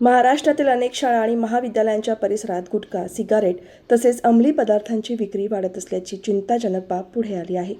महाराष्ट्रातील अनेक शाळा आणि महाविद्यालयांच्या परिसरात गुटखा सिगारेट तसेच अंमली पदार्थांची विक्री वाढत असल्याची चिंताजनक बाब पुढे आली आहे.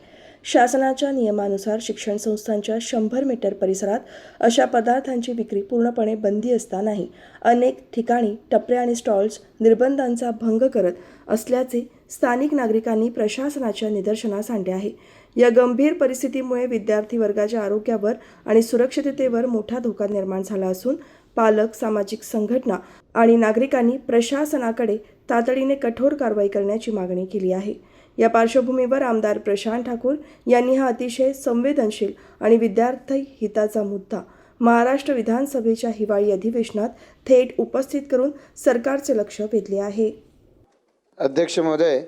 शासनाच्या नियमानुसार शिक्षण संस्थांच्या शंभर मीटर परिसरात अशा पदार्थांची विक्री पूर्णपणे बंदी असतानाही अनेक ठिकाणी टपरे आणि स्टॉल्स निर्बंधांचा भंग करत असल्याचे स्थानिक नागरिकांनी प्रशासनाच्या निदर्शनास आणले आहे. या गंभीर परिस्थितीमुळे विद्यार्थी वर्गाच्या आरोग्यावर आणि सुरक्षिततेवर मोठा धोका निर्माण झाला असून पालक सामाजिक संघटना आणि नागरिकांनी प्रशासनाकडे तातडीने कठोर कारवाई करण्याची मागणी केली आहे. या पार्श्वभूमीवर आमदार प्रशांत ठाकूर यांनी हा अतिशय संवेदनशील आणि विद्यार्थी हिताचा मुद्दा महाराष्ट्र विधानसभेच्या हिवाळी अधिवेशनात थेट उपस्थित करून सरकारचे लक्ष वेधले आहे. अध्यक्ष महोदय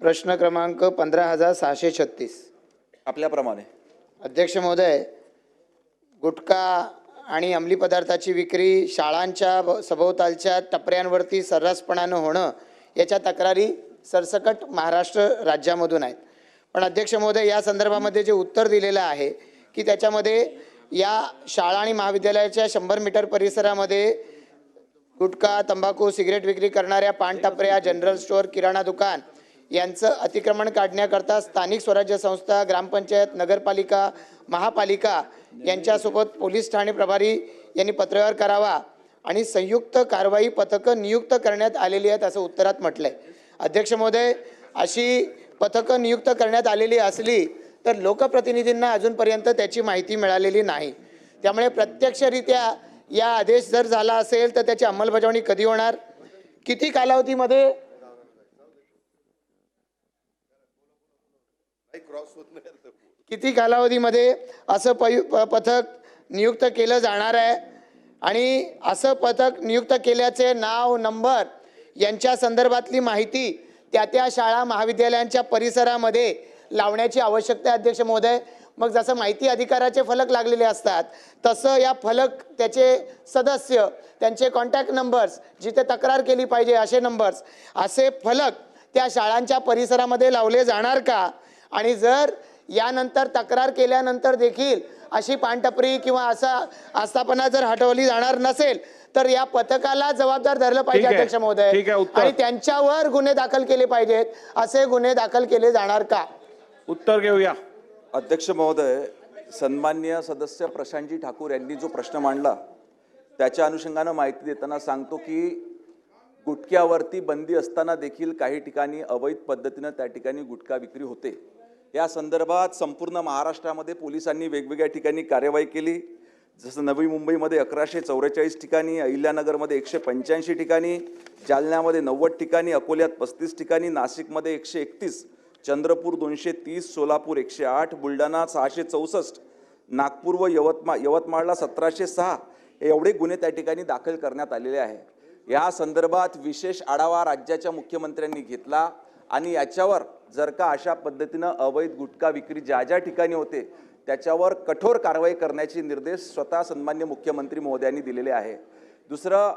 प्रश्न क्रमांक पंधरा हजार सहाशे छत्तीस. आपल्याप्रमाणे. अध्यक्ष महोदय गुटखा आणि अंमली पदार्थाची विक्री शाळांच्या भ सभोवतालच्या टपऱ्यांवरती सर्रासपणानं होणं याच्या तक्रारी सरसकट महाराष्ट्र राज्यामधून आहेत. पण अध्यक्ष महोदय या संदर्भामध्ये जे उत्तर दिलेलं आहे की त्याच्यामध्ये या शाळा आणि महाविद्यालयाच्या शंभर मीटर परिसरामध्ये गुटखा तंबाखू सिगरेट विक्री करणाऱ्या पानटपऱ्या जनरल स्टोअर किराणा दुकान यांचं अतिक्रमण काढण्याकरता स्थानिक स्वराज्य संस्था ग्रामपंचायत नगरपालिका महापालिका यांच्यासोबत पोलीस ठाणे प्रभारी यांनी पत्रव्यवहार करावा आणि संयुक्त कारवाई पथकं नियुक्त करण्यात आलेली आहेत असं उत्तरात म्हटलंय. अध्यक्ष महोदय अशी पथकं नियुक्त करण्यात आलेली असली तर लोकप्रतिनिधींना अजूनपर्यंत त्याची माहिती मिळालेली नाही. त्यामुळे प्रत्यक्षरित्या या आदेश जर झाला असेल तर त्याची अंमलबजावणी कधी होणार? किती कालावधीमध्ये? किती कालावधीमध्ये असं पयु प- पथक नियुक्त केलं जाणार आहे? आणि असं पथक नियुक्त केल्याचे नाव नंबर यांच्या संदर्भातली माहिती त्या त्या शाळा महाविद्यालयांच्या परिसरामध्ये लावण्याची आवश्यकता अध्यक्ष महोदय. मग जसं माहिती अधिकाराचे फलक लागलेले असतात तसं या फलक त्याचे सदस्य त्यांचे कॉन्टॅक्ट नंबर्स जिथे तक्रार केली पाहिजे असे नंबर्स असे फलक त्या शाळांच्या परिसरामध्ये लावले जाणार का? आणि जर यानंतर तक्रार केल्यानंतर देखील अशी पानटपरी किंवा असा आस्थापना जर हटवली जाणार नसेल तर या पथकाला जबाबदार धरलं पाहिजे. अध्यक्ष महोदय. आणि त्यांच्यावर गुन्हे दाखल केले पाहिजेत. असे गुन्हे दाखल केले जाणार का? उत्तर घेऊया. अध्यक्ष महोदय सन्मान्य सदस्य प्रशांतजी ठाकूर यांनी जो प्रश्न मांडला त्याच्या अनुषंगानं माहिती देताना सांगतो की गुटख्यावरती बंदी असताना देखील काही ठिकाणी अवैध पद्धतीनं त्या ठिकाणी गुटखा विक्री होते. या संदर्भात संपूर्ण महाराष्ट्रामध्ये पोलिसांनी वेगवेगळ्या ठिकाणी कार्यवाही केली. जसं नवी मुंबईमध्ये अकराशे चौवेचाळीस ठिकाणी अहिल्यानगरमध्ये एकशे पंच्याऐंशी ठिकाणी जालन्यामध्ये नव्वद ठिकाणी अकोल्यात पस्तीस ठिकाणी नाशिकमध्ये एकशे एकतीस चंद्रपूर दोनशे तीस सोलापूर एकशे आठ बुलढाणा सहाशे चौसष्ट नागपूर व यवतमाळ यवतमाळला सतराशे सहा हे एवढे गुन्हे त्या ठिकाणी दाखल करण्यात आलेले आहे. या संदर्भात विशेष आढावा राज्याच्या मुख्यमंत्र्यांनी घेतला आणि याच्यावर जर का अशा पद्धतीनं अवैध गुटखा विक्री ज्या ज्या ठिकाणी होते त्याच्यावर कठोर कारवाई करण्याचे निर्देश स्वतः सन्मान्य मुख्यमंत्री महोदयांनी दिलेले आहे. दुसरं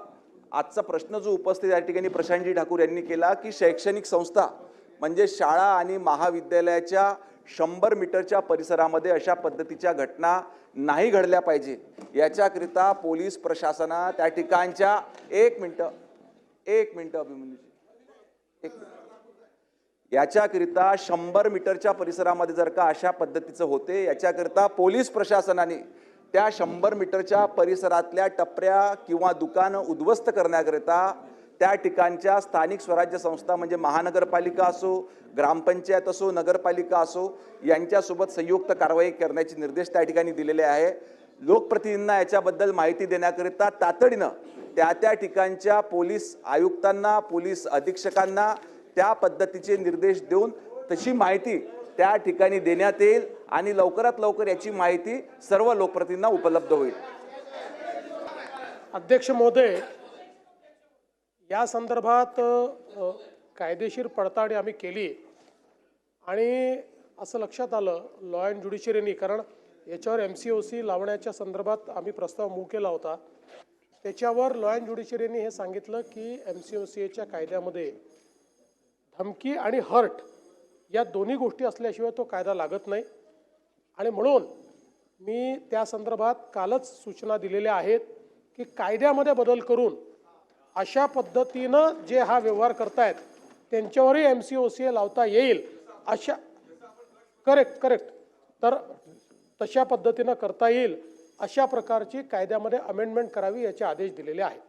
आजचा प्रश्न जो उपस्थित या ठिकाणी प्रशांतजी ठाकूर यांनी केला की शैक्षणिक संस्था म्हणजे शाळा आणि महाविद्यालयाच्या शंभर मीटरच्या परिसरामध्ये अशा पद्धतीच्या घटना नाही घडल्या पाहिजे. याच्याकरिता पोलीस प्रशासना त्या ठिकाणच्या एक मिनटं एक मिनटं अभिमन्यूजी. एक मिनटं. याच्याकरिता शंभर मीटरच्या परिसरामध्ये जर का अशा पद्धतीचं होते याच्याकरिता पोलीस प्रशासनाने त्या शंभर मीटरच्या परिसरातल्या टपऱ्या किंवा दुकानं उद्ध्वस्त करण्याकरिता त्या ठिकाणच्या स्थानिक स्वराज्य संस्था म्हणजे महानगरपालिका असो ग्रामपंचायत असो नगरपालिका असो यांच्यासोबत संयुक्त कारवाई करण्याचे निर्देश त्या ठिकाणी दिलेले आहे. लोकप्रतिनिधींना याच्याबद्दल माहिती देण्याकरिता तातडीनं त्या त्या ठिकाणच्या पोलीस आयुक्तांना पोलीस अधीक्षकांना त्या पद्धतीचे निर्देश देऊन तशी माहिती त्या ठिकाणी देण्यात येईल आणि लवकरात लवकर याची माहिती सर्व लोकप्रतिनिधींना उपलब्ध होईल. अध्यक्ष महोदय या संदर्भात कायदेशीर पडताळणी आम्ही केली आणि असं लक्षात आलं लॉ अँड ज्युडिशरीनी कारण याच्यावर एम सी ओ सी लावण्याच्या संदर्भात आम्ही प्रस्ताव मूव केला होता. त्याच्यावर लॉ अँड ज्युडिशियरीने हे सांगितलं की एम सी ओ सी एच्या कायद्यामध्ये धमकी आणि हर्ट या दोन्ही गोष्टी असल्याशिवाय तो कायदा लागत नाही. आणि म्हणून मी त्या संदर्भात कालच सूचना दिलेल्या आहेत की कायद्यामध्ये बदल करून अशा पद्धतीनं जे हा व्यवहार करतायत त्यांच्यावरही M C O C A लावता येईल अशा करेक्ट करेक्ट तर तशा पद्धतीनं करता येईल अशा प्रकारची कायद्यामध्ये अमेंडमेंट करावी याचे आदेश दिलेले आहेत.